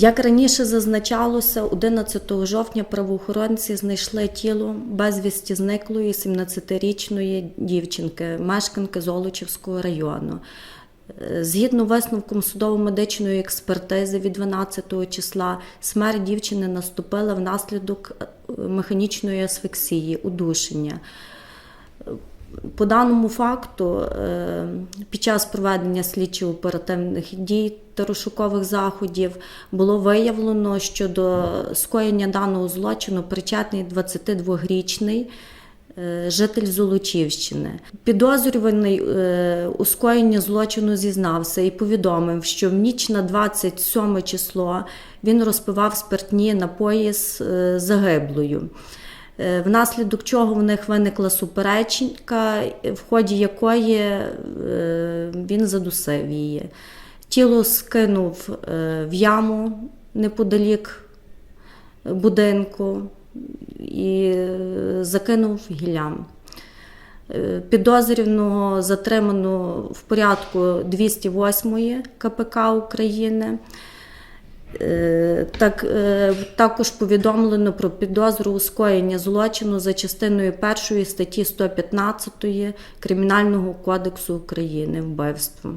Як раніше зазначалося, 11 жовтня правоохоронці знайшли тіло безвісті зниклої 17-річної дівчинки, мешканки Золочівського району. Е, Згідно висновком судово-медичної експертизи від 12 числа, смерть дівчини наступила внаслідок е, механічної асфіксії, удушення. По даному факту, е, під час проведення слідчо-оперативних дій та розшукових заходів було виявлено, що до скоєння даного злочину причетний 22-річний е, житель Золочівщини. Підозрюваний е, у скоєнні злочину зізнався і повідомив, що в ніч на 27 число він розпивав спиртні напої з загиблою. Е, Внаслідок чого в них виникла суперечка, в ході якої е, він задусив її. Тіло скинув е, в яму неподалік будинку і закинув гіллям. Е, Підозрюваного затримано в порядку 208 КПК України. Е, Так, е, також повідомлено про підозру у скоєння злочину за частиною 1 статті 115 Кримінального кодексу України вбивство.